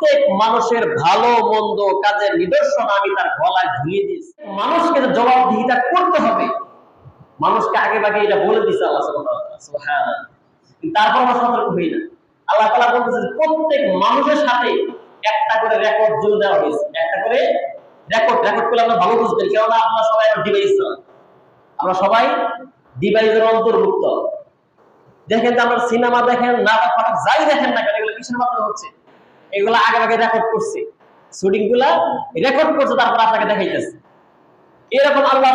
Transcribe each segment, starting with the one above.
প্রত্যেক মানুষের ভালো, মন্দ কাজের নিদর্শন আমি তার গলায় ঝুলিয়ে দিয়েছি। মানুষকে জবাবদিহিতা করতে হবে। মানুষকে আগে ভাগে এটা বলে দিছে আল্লাহ তারপর আমরা সতর্ক হই না। আল্লাহ তাআলা বলতেছে প্রত্যেক মানুষের সাথে একটা করে রেকর্ড জুড়ে দেওয়া হয়েছে। একটা করে রেকর্ড রেকর্ড করলে আমরা ভালো বুঝবেন কেননা আমরা সবাই ডিভাইস আমরা সবাই ডিভাইসের অন্তর্ভুক্ত। দেখেন আমরা সিনেমা দেখেন, নাটক, ফাটক যাই দেখেন না কেন, এগুলো কিসের মাধ্যমে হচ্ছে? এগুলো আগে রেকর্ড করছে। শুটিংগুলা রেকর্ড করছে, তারপর আপনাকে দেখাইতেছে। এরকম আল্লাহ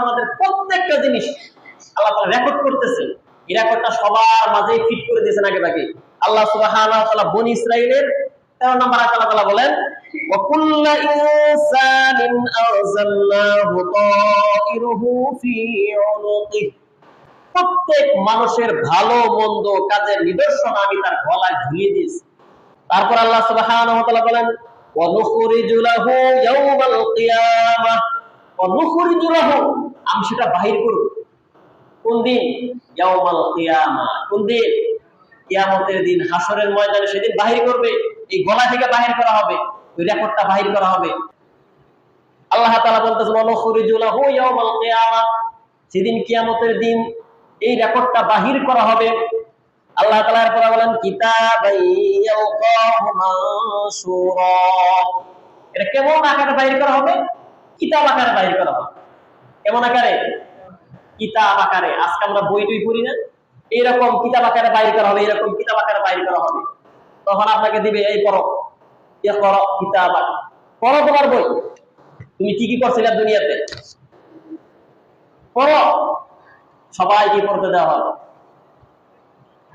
আমাদের প্রত্যেকটা জিনিস আল্লাহ তাআলা রেকর্ড করতেছে। এই রেকর্ডটা সবার মাঝে ফিট করে দিয়েছেন আগে আগে। আল্লাহ তাআলা বনি ইসরাইলের 13 নম্বর আল্লাহ তাআলা বলেন কুল্লা ইনসানিন আরসালনাহু তাইরুহু ফি উনুকিহি। প্রত্যেক মানুষের ভালো মন্দ কাজের নিদর্শন আমি তার গলায় ঝুলিয়ে দিয়েছি। তারপর আল্লাহ বলেন আমি সেটা বাহির করব। কোন দিন? কোন দিন? কিয়ামতের দিন হাসরের ময়দানে সেদিন বাহির করবে। এই গলা থেকে বাহির করা হবে। ওই রেকর্ডটা বাহির করা হবে। আল্লাহ তাআলা বলতেছেন ওয়া নুখরিজু লাহু ইয়াওমাল কিয়ামাহ সেদিন কিয়ামতের দিন এই রেকর্ডটা বাহির করা হবে। আল্লাহ তাআলা এরপর বলেন এটা কেমন আকারে বাহির করা হবে? কিতাব আকারে বাহির করা হবে। কেমন আকারে? কিতাব আকারে। আজকে আমরা বই টই পড়ি না। এইরকম কিতাব আকারে বাইর করা হবে এরকম কিতাব আকারে বাইর করা হবে। তখন আপনাকে দিবে, এই পড়ো ইয়ে করো কিতাব পড়ো তোমার বই। তুমি কি কি করছিলে দুনিয়াতে। পড়ো। সবাইকে পড়তে দেওয়া হবে।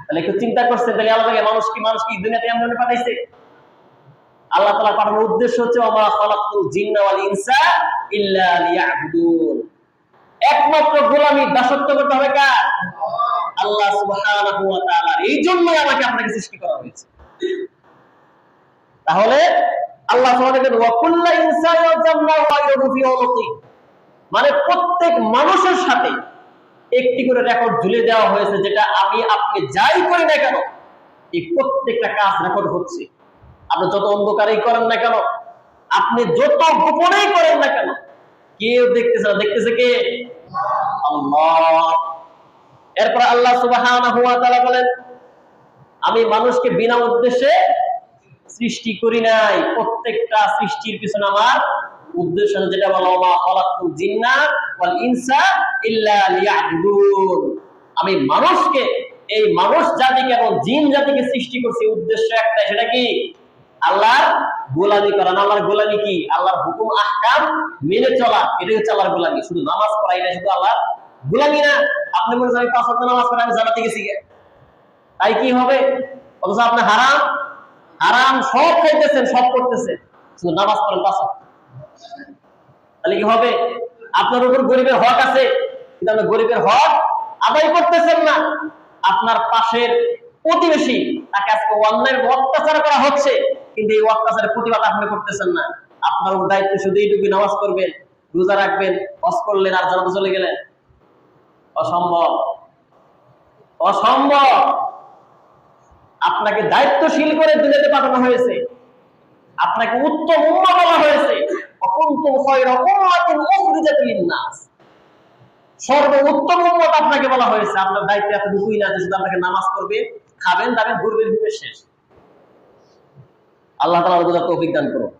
তাহলে একটু চিন্তা করছে, তাহলে আল্লাহ তাআলা মানুষ কি মানুষ কি দুনিয়াতে এমন পাঠাইছে? আল্লাহ তাআলা পাঠানোর উদ্দেশ্য হচ্ছে ইনসা একমাত্র গোলামি দাসত্ব করতে হবে কার? আল্লাহ সুবহানাহু ওয়া তাআলা এই জন্যই আমাকে আপনাকে সৃষ্টি করা হয়েছে। তাহলে আল্লাহ ওয়া কুল্লা ফি উনুকি মানে প্রত্যেক মানুষের সাথে একটি করে রেকর্ড ঝুলে দেওয়া হয়েছে যেটা আমি আপনি যাই করি না কেন, এই প্রত্যেকটা কাজ রেকর্ড হচ্ছে। আপনি যত অন্ধকারেই করেন না কেন, আপনি যত গোপনেই করেন না কেন, কেউ দেখতেছে না। দেখতেছে কে? এরপর আল্লাহ তাআলা বলেন, আমি মানুষকে বিনা উদ্দেশ্যে সৃষ্টি করি নাই, প্রত্যেকটা সৃষ্টির পিছনে আমার উদ্দেশ্য যেটা বলা মা খালাকুল জিন্না ওয়াল ইনসা ইল্লা লিয়াবুদুন। আমি মানুষকে, এই মানুষ জাতিকে এবং জিন জাতিকে সৃষ্টি করছি, উদ্দেশ্য একটাই, সেটা কি? আল্লাহর গোলামি করা। আল্লাহর গোলামি কি? আল্লাহর হুকুম, আহকাম মেনে চলা। এটাই হচ্ছে আল্লাহর গোলামি। শুধু নামাজ পড়া এটা শুধু আল্লাহর গোলামি না। আপনি মনে করেন পাঁচ ওয়াক্ত নামাজ পড়া, আমি জানাতে গেছি তাই কি হবে? অথচ আপনি হারাম হারাম সব খাইতেছেন, সব করতেছেন। শুধু নামাজ পড়েন পাঁচ ওয়াক্ত। তাহলে কি হবে? আপনার উপর গরিবের হক আছে, কিন্তু আপনি গরিবের হক আদায় করতেছেন না। আপনার পাশের প্রতিবেশী, তাকে আজকে অন্যায় অত্যাচার করা হচ্ছে, কিন্তু এই অত্যাচারের প্রতিবাদ আপনি করতেছেন না। আপনার দায়িত্ব শুধু এইটুকু নামাজ করবেন রোজা রাখবেন, হজ করলেন আর জানাতে চলে গেলেন। অসম্ভব। অসম্ভব। আপনাকে দায়িত্বশীল করে দুনিয়াতে পাঠানো হয়েছে। আপনাকে উত্তম উম্মা বলা আপনাকে বলা হয়েছে। আপনার দায়িত্ব এতটুকুই না যে শুধু আপনাকে নামাজ পড়বে, খাবেন, দাবেন, ঘুরবেন ঘুরবে শেষ। আল্লাহ তালা তো দান করুন